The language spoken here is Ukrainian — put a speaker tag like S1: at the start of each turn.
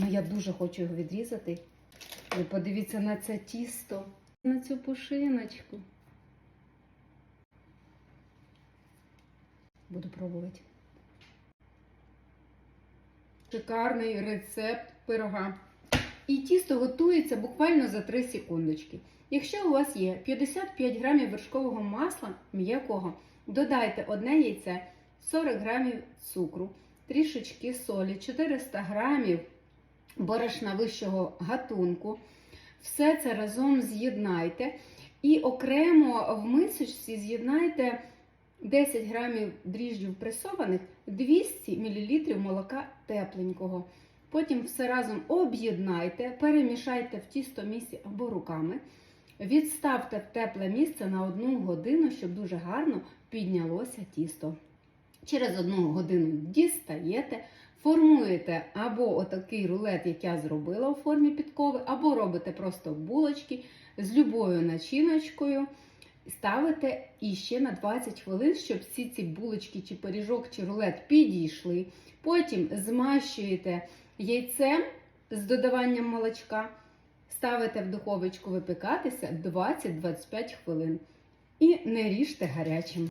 S1: Ну, я дуже хочу його відрізати. Ви подивіться на це тісто, на цю пушиночку. Буду пробувати. Шикарний рецепт пирога. І тісто готується буквально за 3 секундочки. Якщо у вас є 55 грамів вершкового масла м'якого, додайте одне яйце, 40 грамів цукру, трішечки солі, 400 грамів борошна вищого гатунку. Все це разом з'єднайте. І окремо в мисочці з'єднайте 10 грамів дріжджів пресованих, 200 мл молока тепленького. Потім все разом об'єднайте, перемішайте в тісто місці або руками. Відставте в тепле місце на одну годину, щоб дуже гарно піднялося тісто. Через одну годину дістаєте, формуєте або отакий рулет, як я зробила у формі підкови, або робите просто булочки з любою начиночкою. Ставите іще на 20 хвилин, щоб всі ці булочки, чи пиріжок, чи рулет підійшли. Потім змащуєте яйцем з додаванням молочка, ставите в духовочку випікатися 20-25 хвилин. І не ріжте гарячим.